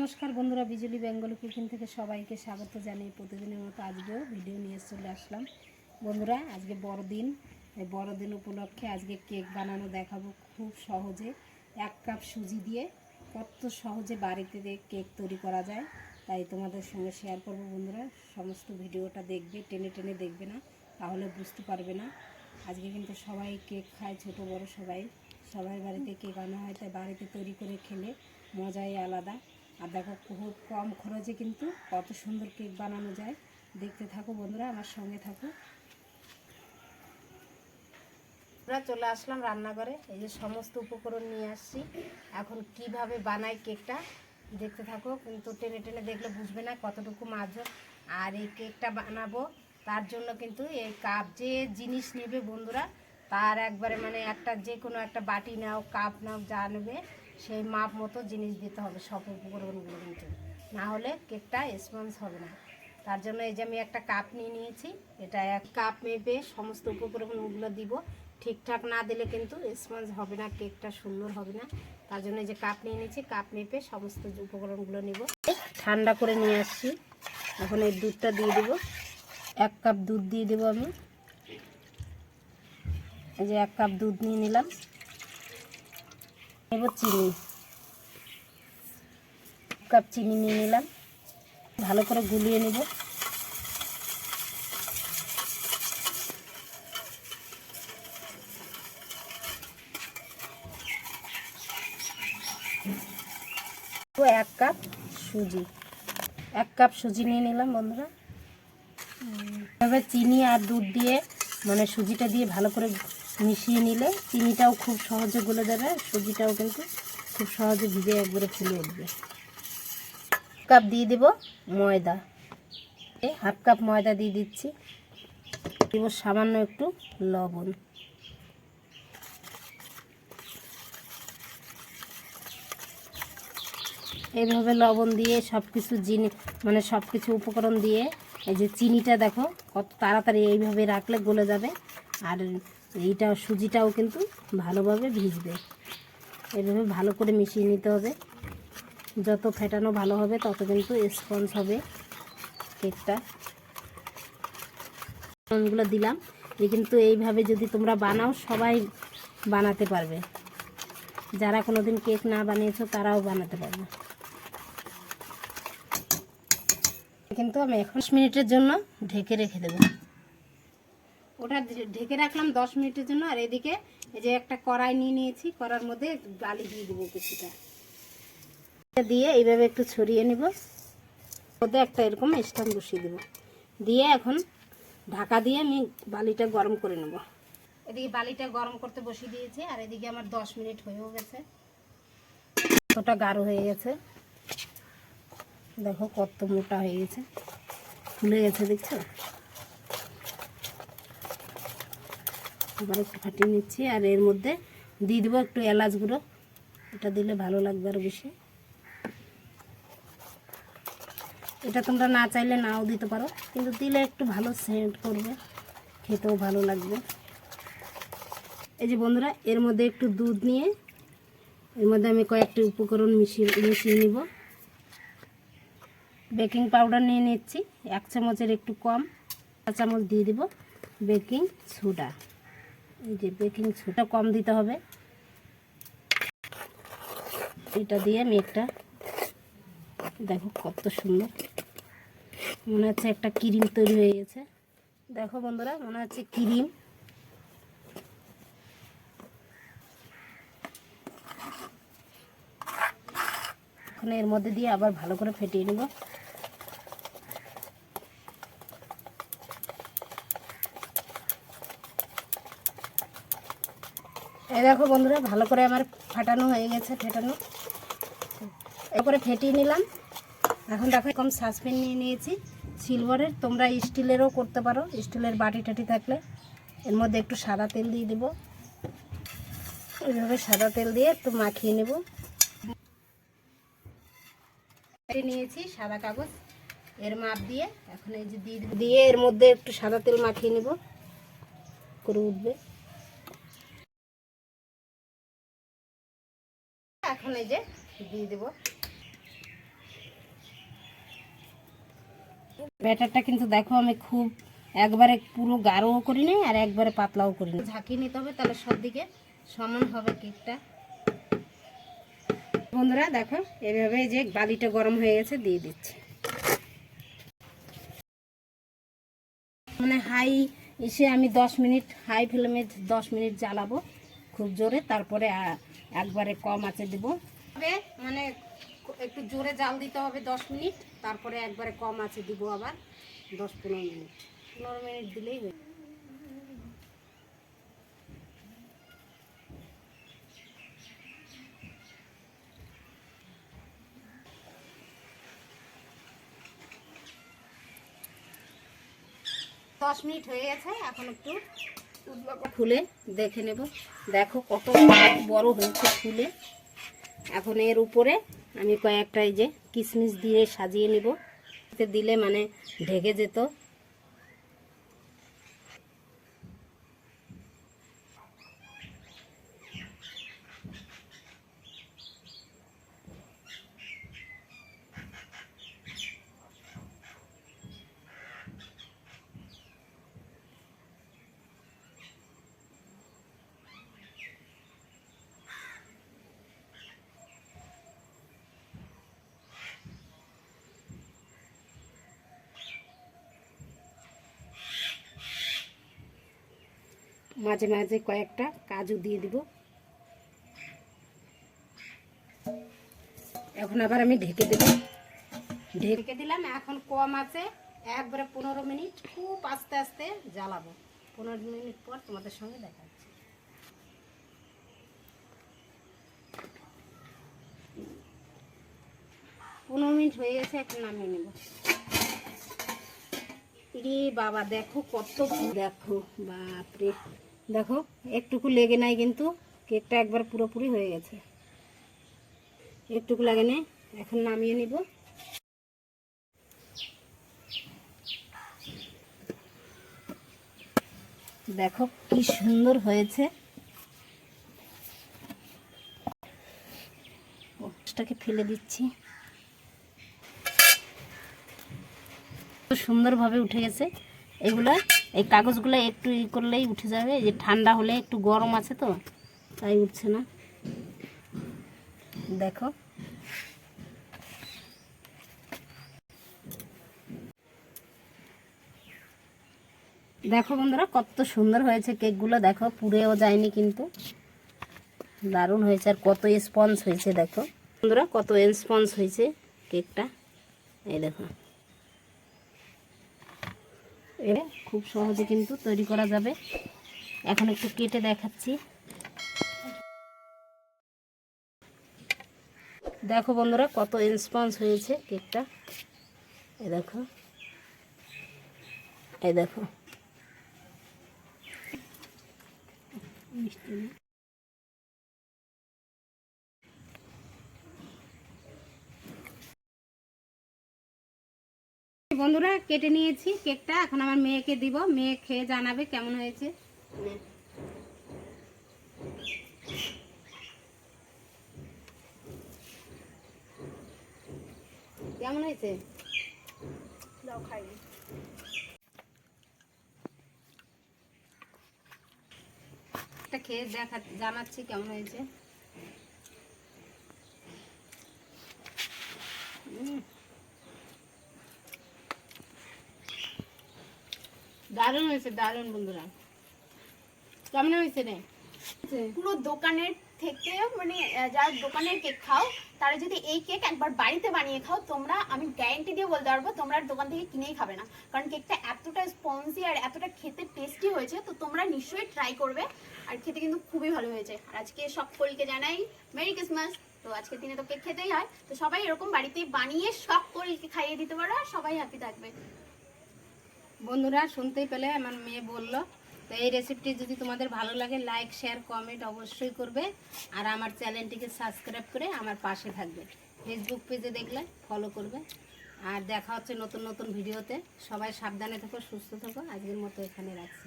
নমস্কার বন্ধুরা, বিজুলি বেঙ্গল কুকিং থেকে সবাইকে স্বাগত জানিয়ে প্রতিদিনের মতো আজকেও ভিডিও নিয়ে চলে আসলাম। বন্ধুরা, আজকে বড়দিন। এই বড়দিন উপলক্ষে আজকে কেক বানানো দেখাবো খুব সহজে। এক কাপ সুজি দিয়ে কত সহজে বাড়িতে কেক তৈরি করা যায়, তাই তোমাদের সঙ্গে শেয়ার করব বন্ধুরা। সমস্ত ভিডিওটা দেখবে, টেনে টেনে দেখবে না, তাহলে বুঝতে পারবে না। আজকে কিন্তু সবাই কেক খায়, ছোট বড় সবাই। সবাই বাড়িতে কেক আনা হয়, তাই বাড়িতে তৈরি করে খেলে মজাই আলাদা। আর দেখো খুব কম খরচে কিন্তু কত সুন্দর কেক বানানো যায়। দেখতে থাকো বন্ধুরা, আমার সঙ্গে থাকো। আমরা চলে আসলাম রান্নাঘরে, এই যে সমস্ত উপকরণ নিয়ে আসছি। এখন কীভাবে বানাই কেকটা দেখতে থাকো, কিন্তু টেনে টেনে দেখলে বুঝবে না কতটুকু মাছ আর এই কেকটা বানাবো, তার জন্য কিন্তু এই কাপ যে জিনিস নেবে বন্ধুরা, তার একবারে মানে একটা যে কোনো একটা বাটি নাও, কাপ নাও, যা নেবে সেই মাপ মতো জিনিস দিতে হবে সব উপকরণগুলো কিন্তু। না হলে কেকটা স্পঞ্জ হবে না। তার জন্য এই যে আমি একটা কাপ নিয়ে নিয়েছি, এটা এক কাপ মেপে সমস্ত উপকরণগুলো দিব। ঠিকঠাক না দিলে কিন্তু স্পঞ্জ হবে না, কেকটা সুন্দর হবে না। তার জন্য যে কাপ নিয়ে নিয়েছি কাপ মেপে সমস্ত উপকরণগুলো নিব। ঠান্ডা করে নিয়ে আসছি। এখন এই দুধটা দিয়ে দেবো। এক কাপ দুধ দিয়ে দেবো আমি। এই যে এক কাপ দুধ নিয়ে নিলাম। নেব চিনি। কাপ চিনি নিয়ে নিলাম। ভালো করে গুলিয়ে নেব। এক কাপ সুজি। এক কাপ সুজি নিয়ে নিলাম বন্ধুরা। এবার চিনি আর দুধ দিয়ে মানে সুজিটা দিয়ে ভালো করে মিশিয়ে নিলে চিনিটাও খুব সহজে গলে যাবে সুজিটাও কিন্তু খুব সহজে ভিজে একবারে ফুলে উঠবে। কাপ দিয়ে দেব ময়দা। হাফ কাপ ময়দা দিয়ে দিচ্ছি। দেব সামান্য একটু লবণ। এইভাবে লবণ দিয়ে সব কিছু জিনিস মানে সব কিছু উপকরণ দিয়ে, এই যে চিনিটা দেখো, কত তাড়াতাড়ি এইভাবে রাখলে গলে যাবে। আর এইটা সুজিটাও কিন্তু ভালোভাবে ভিজবে। এভাবে ভালো করে মিশিয়ে নিতে হবে। যত ফেটানো ভালো হবে, তত কিন্তু স্পঞ্জ হবে কেকটা। গুলো দিলাম। এই কিন্তু এইভাবে যদি তোমরা বানাও, সবাই বানাতে পারবে। যারা কোনোদিন কেক না বানিয়েছো, তারাও বানাতে পারবে। কিন্তু আমি এখন মিনিটের জন্য ঢেকে রেখে দেবো। ওটা ঢেকে রাখলাম দশ মিনিটের জন্য, আর এদিকে এই যে একটা কড়াই নিয়ে নিয়েছি, কড়ার মধ্যে বালি দিয়ে দেবো কিছুটা। দিয়ে এইভাবে একটু ছড়িয়ে নিব মধ্যে একটা এরকম স্ট্যান্ড বসিয়ে দেবো। দিয়ে এখন ঢাকা দিয়ে আমি বালিটা গরম করে নেব। এদিকে বালিটা গরম করতে বসিয়ে দিয়েছি, আর এদিকে আমার দশ মিনিট হয়েও গেছে। কতটা গাঢ় হয়ে গেছে। দেখো কত মোটা হয়ে গেছে। ফুলে গেছে, দেখছ? আবার একটু ফাটিয়ে নিচ্ছি, আর এর মধ্যে দিয়ে দেবো একটু এলাচ গুঁড়ো। এটা দিলে ভালো লাগবে আরও বেশি। এটা তোমরা না চাইলে নাও দিতে পারো, কিন্তু দিলে একটু ভালো সেন্ট করবে, খেতেও ভালো লাগবে। এই যে বন্ধুরা, এর মধ্যে একটু দুধ নিয়ে, এর মধ্যে আমি কয়েকটি উপকরণ মিশিয়ে মিশিয়ে নিব। বেকিং পাউডার নিয়ে নিচ্ছি, এক চামচের একটু কম চামচ দিয়ে দিব বেকিং সোডা। এই যে বেকিং সোডা কম দিতে হবে। এটা দিয়ে আমি একটা, দেখো কত সুন্দর। মনে হচ্ছে একটা ক্রিম তৈরি হয়ে গেছে। দেখো বন্ধুরা, মনে হচ্ছে ক্রিম এখন এর মধ্যে দিয়ে আবার ভালো করে ফেটিয়ে নেব। এই দেখো বন্ধুরা, ভালো করে আমার ফাটানো হয়ে গেছে, ফেটানো। এরপরে ফেটিয়ে নিলাম। এখন দেখো কম সাসপেন নিয়ে নিয়েছি। সিলভারের তোমরা স্টিলেরও করতে পারো। স্টিলের বাটি টাটি থাকলে। এর মধ্যে একটু সাদা তেল দিয়ে দেবো। এইভাবে সাদা তেল দিয়ে একটু মাখিয়ে নেব। নিয়েছি সাদা কাগজ। এর মাপ দিয়ে, এখন এই যে দিয়ে এর মধ্যে একটু সাদা তেল মাখিয়ে নেব। করে উঠবে। এখন এই যে দিয়ে দেবো। ব্যাটারটা কিন্তু দেখো আমি খুব একবারে পুরো গাঢ়ও করি নাই আর একবারে পাতলাও করি না ঝাঁকিয়ে নিতে হবে তাহলে সব দিকে সমান হবে কেকটা। বন্ধুরা দেখো এভাবে যে বালিটা গরম হয়ে গেছে দিয়ে দিচ্ছি। মানে হাই এসে আমি দশ মিনিট হাই ফ্লেমে দশ মিনিট জ্বালাবো খুব জোরে তারপরে একবারে কম আছে দেব। মানে একটু জোরে জাল দিতে হবে দশ মিনিট, তারপরে একবারে কম আছে দিব আবার দশ পনেরো মিনিট। পনেরো মিনিট দিলেই হয়ে দশ মিনিট হয়ে গেছে, এখন একটু খুলে দেখে নেব। দেখো কত বড় হয়েছে ফুলে। এখন এর উপরে আমি কয়েকটা এই যে কিশমিশ দিয়ে সাজিয়ে নেব। দিলে মানে ঢেকে যেত। মাঝে মাঝে কয়েকটা কাজু দিয়ে দিব। এখন আবার আমি ঢেকে দেব। ঢেকে দিলাম এখন কম আছে। একবারে পনেরো মিনিট খুব আস্তে আস্তে জ্বালাবো। পনেরো মিনিট পর তোমাদের সঙ্গে দেখা পনেরো মিনিট হয়ে গেছে এখন নামিয়ে নেব। রে বাবা দেখো কত দেখো বাপরে। দেখো, একটুকু লেগে নাই কিন্তু, কেকটা একবার পুরোপুরি হয়ে গেছে। একটুকু লাগে নেই, এখন নামিয়ে নিব। দেখো কি সুন্দর হয়েছে। ওটাকে ফেলে দিচ্ছি। সুন্দরভাবে উঠে গেছে। এগুলা এই কাগজগুলো একটু ই করলেই উঠে যাবে যে ঠান্ডা হলে একটু গরম আছে তো, তাই উঠছে না। দেখো। দেখো বন্ধুরা, কত সুন্দর হয়েছে কেকগুলো, দেখো, পুড়েও যায়নি কিন্তু। দারুণ হয়েছে, আর কত স্পঞ্জ হয়েছে, দেখো। বন্ধুরা, কত স্পঞ্জ হয়েছে কেকটা। এই দেখো। এটা খুব সহজে কিন্তু তৈরি করা যাবে। এখন একটু কেটে দেখাচ্ছি। দেখো বন্ধুরা, কত ইন্সপন্স হয়েছে কেকটা। এ দেখো। এ দেখো। বন্ধুরা কেটে নিয়েছি কেকটা। এখন আমার মেয়েকে দিব। মেয়ে খেয়ে জানাবে কেমন হয়েছে। কেমন হয়েছে? খেয়ে দেখা জানাচ্ছি কেমন হয়েছে। দারুণ হয়েছে, দারুণ বন্ধুরা। কেমন হয়েছে রে? পুরো দোকানের থেকে মানে যারা দোকানের কেক খাও, তারা যদি এই কেক একবার বাড়িতে বানিয়ে খাও, তোমরা, আমি গ্যারেন্টি দিয়ে বলতে পারব, তোমরা দোকান থেকে কিনেই খাবে না। কারণ কেকটা এতটা স্পঞ্জি আর এতটা খেতে টেস্টি হয়েছে, তো তোমরা নিশ্চয়ই ট্রাই করবে। আর খেতে কিন্তু খুবই ভালো হয়েছে। আর আজকে সকলকে জানাই মেরি ক্রিসমাস তো আজকের দিনে তো কেক খেতেই হয়। তো সবাই এরকম বাড়িতে বানিয়ে সকলকে খাইয়ে দিতে পারো, আর সবাই হ্যাপি থাকবে। বন্ধুরা, শুনতেই পেলে আমার মেয়ে বলল, তো এই রেসিপিটি যদি তোমাদের ভালো লাগে লাইক শেয়ার কমেন্ট অবশ্যই করবে আর আমার চ্যানেলটিকে সাবস্ক্রাইব করে আমার পাশে থাকবে। ফেসবুক পেজে দেখলে ফলো করবে। আর দেখা হচ্ছে নতুন নতুন ভিডিওতে সবাই সাবধানে থেকো, সুস্থ থেকো। আজকের মতো এখানে রাখছি।